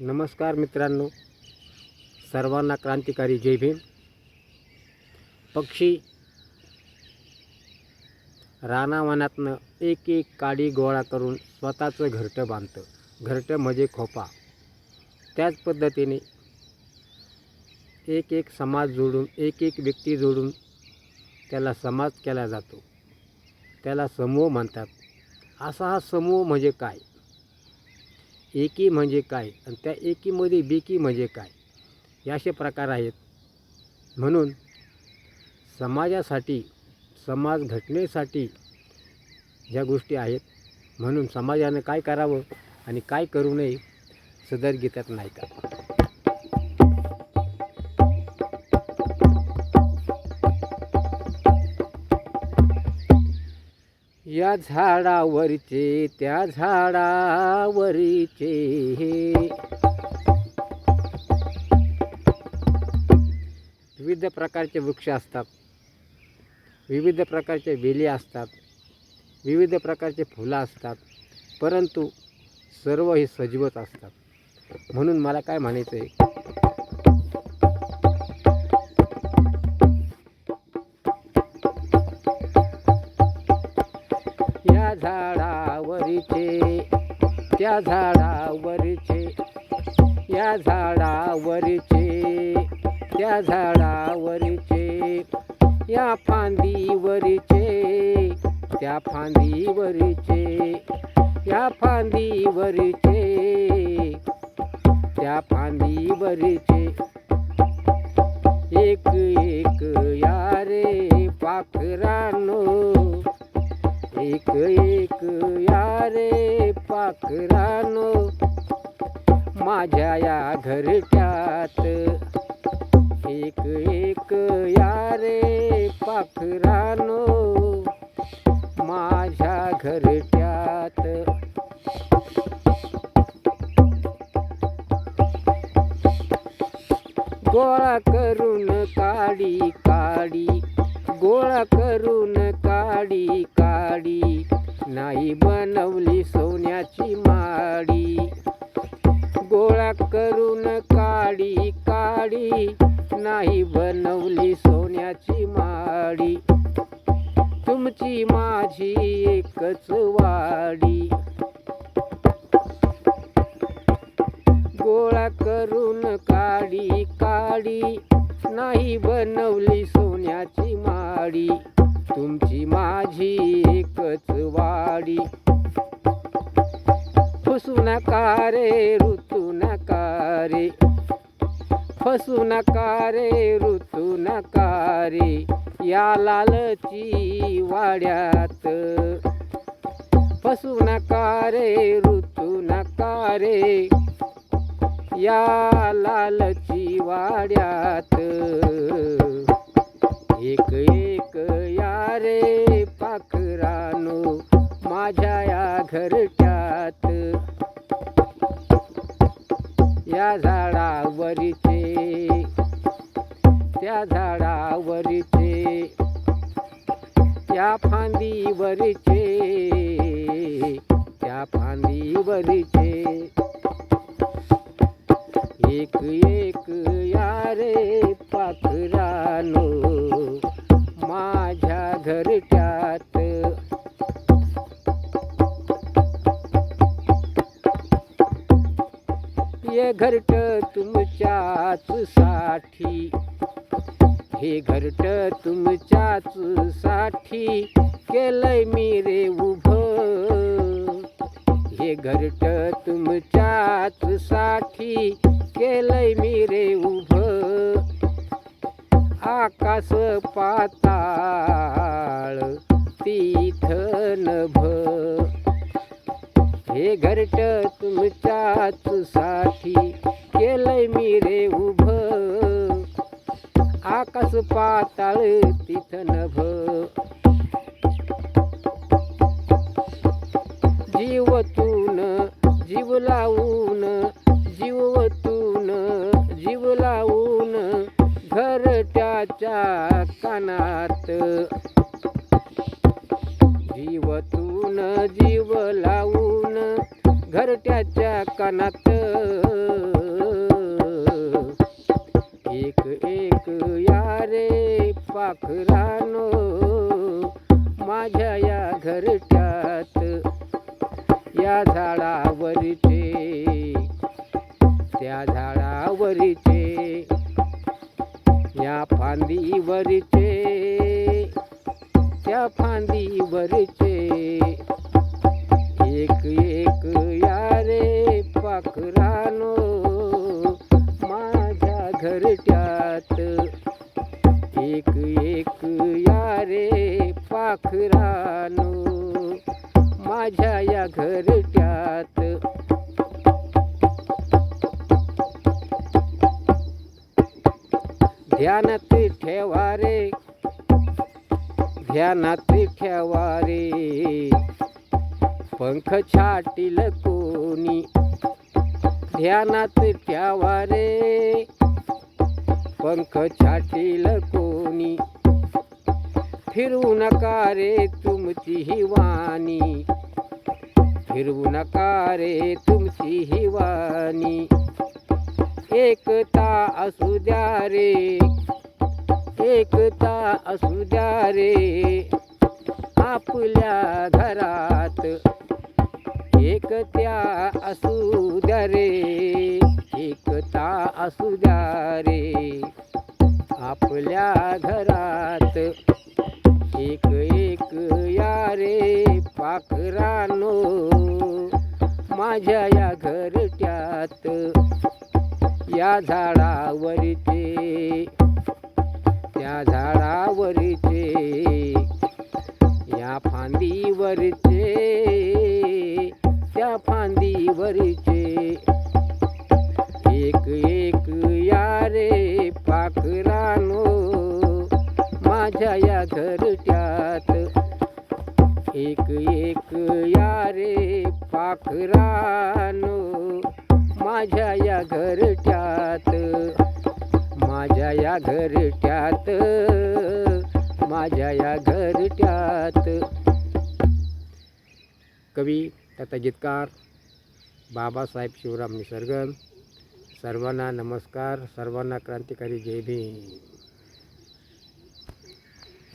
नमस्कार मित्रांनो. सर्वांना क्रांतिकारी जय भीम. पक्षी रानावनातनं एक एक काडी गोळा करून स्वतःचं घरटं बांधतं. घरटं म्हणजे खोपा. त्याच पद्धतीने एक एक समाज जोडून एक एक व्यक्ती जोडून त्याला समाज केला जातो. त्याला समूह म्हणतात. असा हा समूह म्हणजे काय? एकी म्हणजे काय? आणि त्या एकीमध्ये बेकी म्हणजे काय? हे असे प्रकार आहेत. म्हणून समाजासाठी समाज घटनेसाठी ज्या गोष्टी आहेत म्हणून समाजानं काय करावं आणि काय करू नये सदर गीतात नाही का या झाडावरचे त्या झाडावरचे. विविध प्रकारचे वृक्ष असतात. विविध प्रकारचे वेली असतात. विविध प्रकारचे फुलं असतात. परंतु सर्व हे सजीवच असतात. म्हणून मला काय म्हणायचं आहे झाडावरचे त्या झाडावरचे या झाडावरचे त्या झाडावरचे या फांदीवरचे त्या फांदीवरचे या फांदीवरचे त्या फांदीवरचे. एक एक या रे पाखरानो एक एक यारे पाखरानो माझ्या या घरट्यात. एक एक या रे पाखरानो माझ्या घरट्यात. गोळा करून काडी काडी गोळा करून काडी काडी. नाही बनवली सोन्याची माडी. गोळा करून काडी काडी. नाही बनवली सोन्याची माडी. तुमची माझी एकच वाडी. गोळा करून काडी काडी. नाही बनवली सोन्याची माडी. तुमची माझी एकच वाडी. फसू नका रे ऋतू नका रे. फसू नका रे ऋतू नका रे. या लालची वाड्यात. फसू नका रे ऋतू नका रे. या लालची वाड्यात. एक एक रे पाखरानो माझ्या या घरट्यात. या झाडावरचे त्या झाडावरचे त्या फांदीवरचे त्या फांदीवरचे. हे घरट तुमच्याच साठी. हे घरट तुमच्याच साठी केलंय मी रे उभ. हे घरट तुमच्याच साठी केलंय मी रे उभ. आकाश पाताळ तीथ नभ. हे घरट तुमच्याच साठी केलंय मी रे उभ. आकाश पाताळ तिथ नभ. जीवतून जीव लावून जीवतून जीव लावून घरट्याच्या कानात जीवतून जीव लावून घरट्याच्या कानात. एक एक या रे पाखरानो माझ्या या घरट्यात या झाडावरचे त्या झाडावरचे या फांदीवरचे त्या फांदीवरचे एक एक यारे पाखरानो माझ्या घरट्यात. एक एक यारे पाखरानो माझ्या या घरट्यात. ध्यानात ठेवा रे ध्यानात ठेवारे पंख छाटील कोणी. ध्यानात ठेवा रे पंख छाटील कोणी. फिरवू नका रे तुमची ही वाणी. फिरवू नका रे तुमची ही वाणी. एकता असू द्या रे. एकता असू द्या रे. आपल्या घरात एकत्या असू द्या रे. एकता असू द्या रे. आपल्या घरात एक एक या रे पाखरानो. माझ्या या घरट्यात या झाडावरचे त्या झाडावरचे या फांदीवरचे त्या फांदीवरचे. एक एक यारे पाखरानो माझ्या या घरच्यात एक एक यारे पाखरानो माझ्या या घरच्यात माझ्या या घरट्यात माझ्या या घरट्यात. कवी तथा गीतकार बाबासाहेब शिवराम निसर्गम सर्वांना नमस्कार सर्वांना क्रांतिकारी जय भीम.